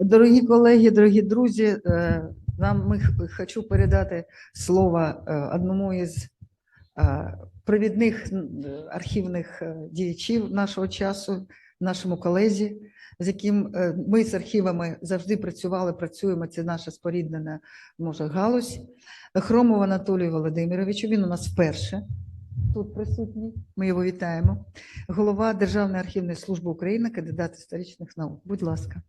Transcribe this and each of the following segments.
Дорогі колеги, дорогі друзі, е, нам ми хочу передати слово е, одному із е, провідних архівних діячів нашого часу, нашому колезі, з яким ми з архівами завжди працювали, працюємо. Це наша споріднена може галузь. Хромов Анатолію Володимировичу. Він у нас вперше тут присутній. Ми його вітаємо. Голова Державної архівної служби України, кандидат історичних наук. Будь ласка.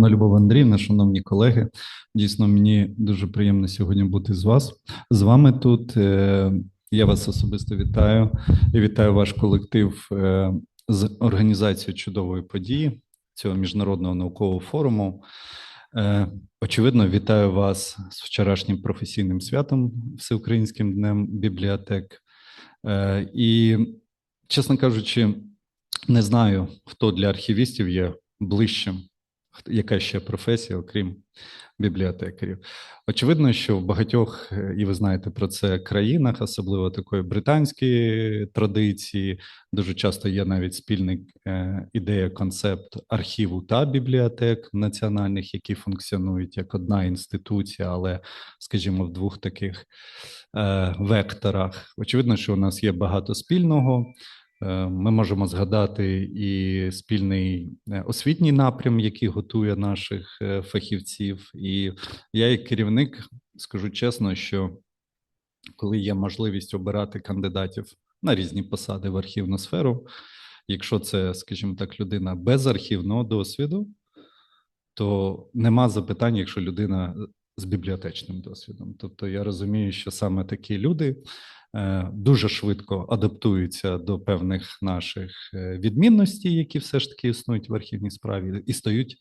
Шановна Любов Андріївна, шановні колеги, дійсно мені дуже приємно сьогодні бути з вас з вами тут. Е, Я вас особисто вітаю і вітаю ваш колектив е, з організацією чудової події цього міжнародного наукового форуму. Е, Очевидно, вітаю вас з вчорашнім професійним святом Всеукраїнським днем бібліотек. І, чесно кажучи, не знаю, хто для архівістів є ближчим яка ще професія, окрім бібліотекарів. Очевидно, що в багатьох, е, і ви знаєте про це країнах, особливо такої британської традиції, дуже часто є навіть спільний е, ідея, концепт архіву та бібліотек національних, які функціонують як одна інституція, але, скажімо, в двох таких е, векторах. Очевидно, що у нас є багато спільного. Е, Ми можемо згадати і спільний е, освітній напрям, який готує наших е, фахівців. І я, як керівник, скажу чесно, що коли є можливість обирати кандидатів на різні посади в архівну сферу, якщо це, скажімо так, людина без архівного досвіду, то нема запитань, якщо людина з бібліотечним досвідом. Тобто я розумію, що саме такі люди дуже швидко адаптуються до певних наших е, відмінностей, які все ж таки існують в архівній справі, і стають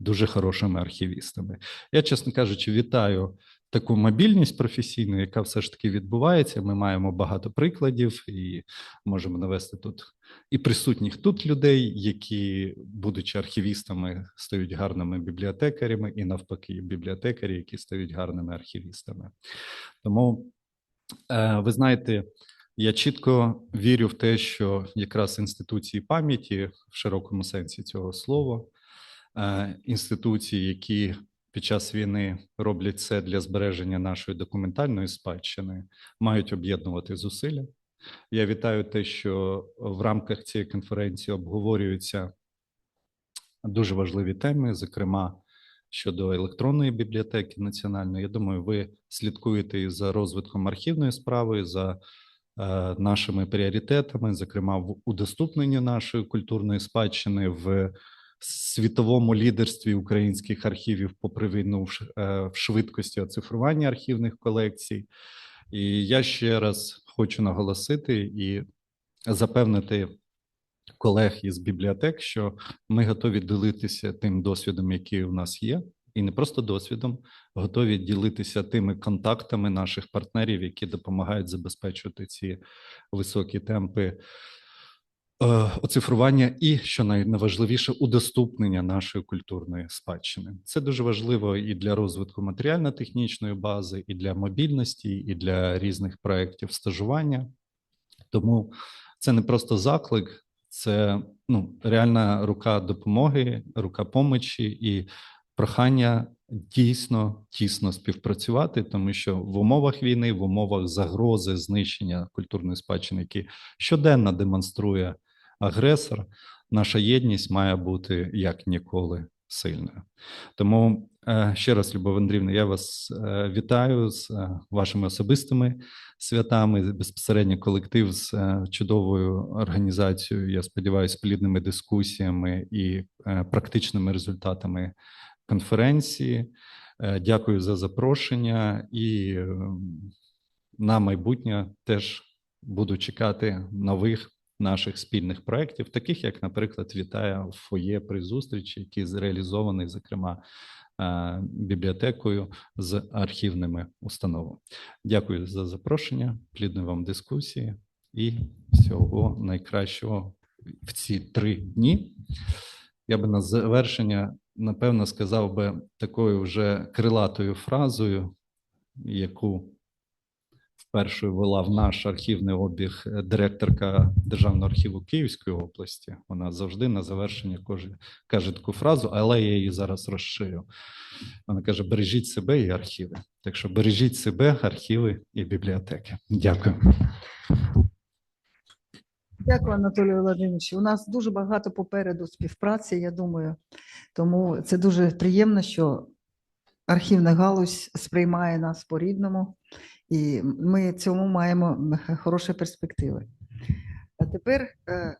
дуже хорошими архівістами. Я, чесно кажучи, вітаю таку мобільність професійну, яка все ж таки відбувається. Ми маємо багато прикладів і можемо навести тут і присутніх тут людей, які, будучи архівістами, стають гарними бібліотекарями, і навпаки, бібліотекарі, які стають гарними архівістами. Тому Е, Ви знаєте, я чітко вірю в те, що якраз інституції пам'яті в широкому сенсі цього слова, е, інституції, які під час війни роблять це для збереження нашої документальної спадщини, мають об'єднувати зусилля. Я вітаю те, що в рамках цієї конференції обговорюються дуже важливі теми, зокрема щодо електронної бібліотеки національної. Я думаю, ви слідкуєте і за розвитком архівної справи, за е, нашими пріоритетами, зокрема в удоступненні нашої культурної спадщини в світовому лідерстві українських архівів, попри війну в е, в швидкості оцифрування архівних колекцій. І я ще раз хочу наголосити і запевнити колег із бібліотек, що ми готові ділитися тим досвідом, який у нас є, і не просто досвідом, готові ділитися тими контактами наших партнерів, які допомагають забезпечувати ці високі темпи е, оцифрування і, що найважливіше, удоступнення нашої культурної спадщини. Це дуже важливо і для розвитку матеріально-технічної бази, і для мобільності, і для різних проєктів стажування. Тому це не просто заклик, це ну, реальна рука допомоги, рука помочі і прохання дійсно тісно співпрацювати, тому що в умовах війни, в умовах загрози знищення культурної спадщини, які щоденно демонструє агресор, наша єдність має бути як ніколи сильною. Тому ще раз, Любов Андрівна, я вас е, вітаю з е, вашими особистими святами, безпосередньо колектив з е, чудовою організацією. Я сподіваюся, плідними дискусіями і е, практичними результатами конференції. Е, Дякую за запрошення і е, на майбутнє теж буду чекати нових наших спільних проєктів, таких як, наприклад, вітаю в фоє при зустрічі, який зреалізований, зокрема, е, бібліотекою з архівними установами. Дякую за запрошення, плідної вам дискусії і всього найкращого в ці три дні. Я би на завершення, напевно, сказав би такою вже крилатою фразою, яку першою вела в наш архівний обіг е, директорка Державного архіву Київської області. Вона завжди на завершення каже, каже таку фразу, але я її зараз розширю. Вона каже: бережіть себе і архіви. Так що бережіть себе, архіви і бібліотеки. Дякую. Дякую, Анатолію Володимировичу. У нас дуже багато попереду співпраці, я думаю. Тому це дуже приємно, що архівна галузь сприймає нас по-рідному, і ми цьому маємо хороші перспективи. А тепер е,